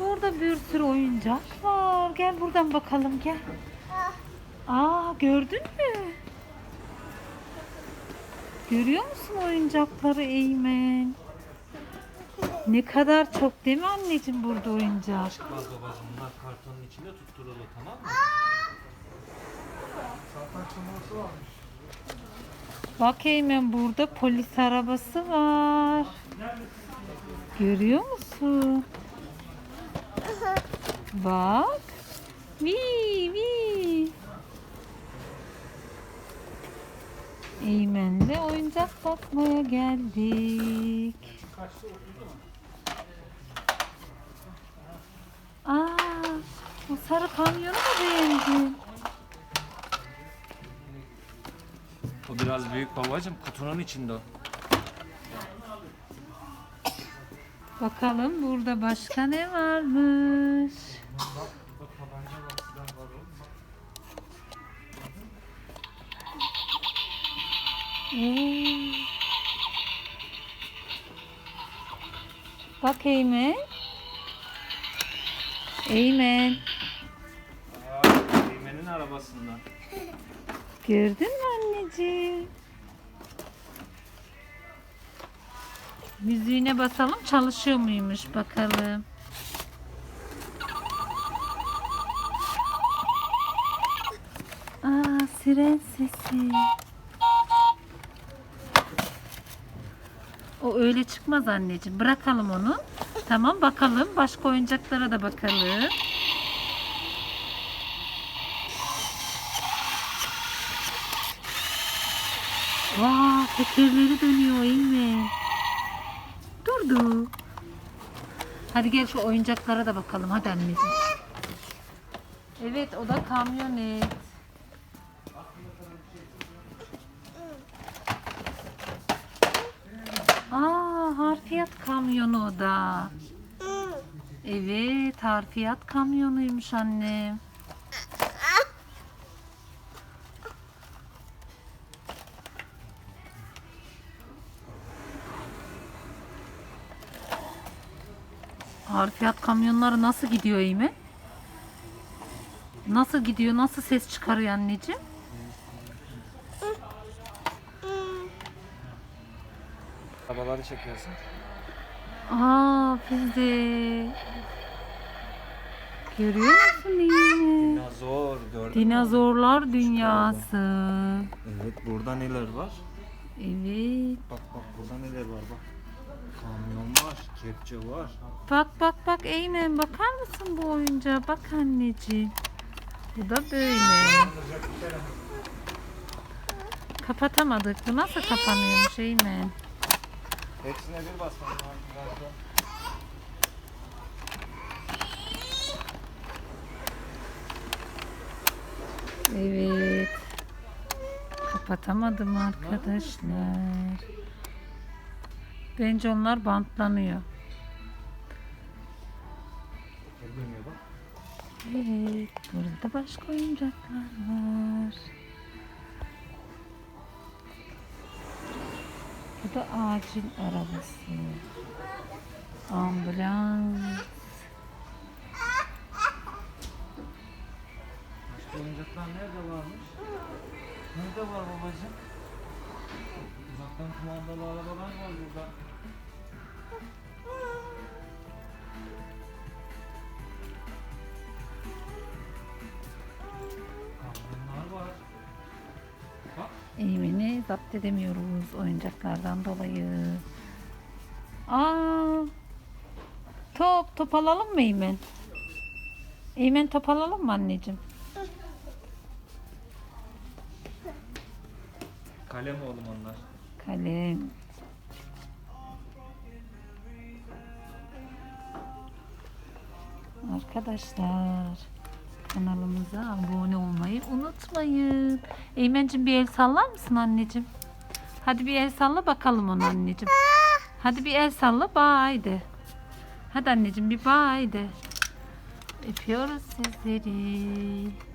Burada bir sürü oyuncak var. Gel buradan bakalım gel. Aa gördün mü? Görüyor musun oyuncakları Eymen? Ne kadar çok değil mi anneciğim burada oyuncak? Çıkmaz babacığım bunlar kartonun içinde tutturulu tamam mı? Bak Eymen burada polis arabası var. Görüyor musun? Bak. Vi vi. Eymen'le oyuncak bakmaya geldik. Aa, bu sarı kamyonu mu beğendin? O biraz büyük babacığım kutunun içinde o. Bakalım burada başka ne varmış? Bak Eymen. Eymen. Eymen'in arabasından. Gördün Müziğine basalım çalışıyor muymuş bakalım. Aa siren sesi. O öyle çıkmaz anneciğim. Bırakalım onu. Tamam bakalım. Başka oyuncaklara da bakalım. Vaa tekerleri dönüyor iyi mi? Durdu. Hadi gel şu oyuncaklara da bakalım hadi anneciğim. Evet o da kamyonet. Aa harfiyat kamyonu o da. Evet harfiyat kamyonuymuş annem. Harfiyat kamyonları nasıl gidiyor İmi? Nasıl gidiyor? Nasıl ses çıkarıyor anneciğim? Arabaları çekiyorsun. Aa bizi. Görüyor musun İmi? Dinozor gördün mü? Dinozorlar dünyası. Evet burada neler var? Evet. Bak bak burada neler var bak. Kamyon var, kepçe var. Bak bak bak Eymen bakar mısın bu oyuncağa? Bak anneciğim. Bu da böyle. Kapatamadık. Bu nasıl kapanıyormuş Eymen? Hepsine bir basmam lazım. Evet. Kapatamadım arkadaşlar. Bence onlar bantlanıyor. Evet. Burada başka oyuncaklar var. Bu da acil arabası. Ambulans. Başka oyuncaklar nerede varmış? Nerede var babacığım? Uzaktan kumandalı arabalar var burada. Eymen'i zapt edemiyoruz oyuncaklardan dolayı. Aa, top, top alalım mı Eymen? Eymen top alalım mı anneciğim? Kalem oğlum onlar. Kalem. Arkadaşlar kanalımıza abone olmayı unutmayın. Eymen'cim bir el sallar mısın anneciğim? Hadi bir el salla bakalım onu anneciğim. Hadi bir el salla bye de. Hadi anneciğim bir bye de. Öpüyoruz sizleri.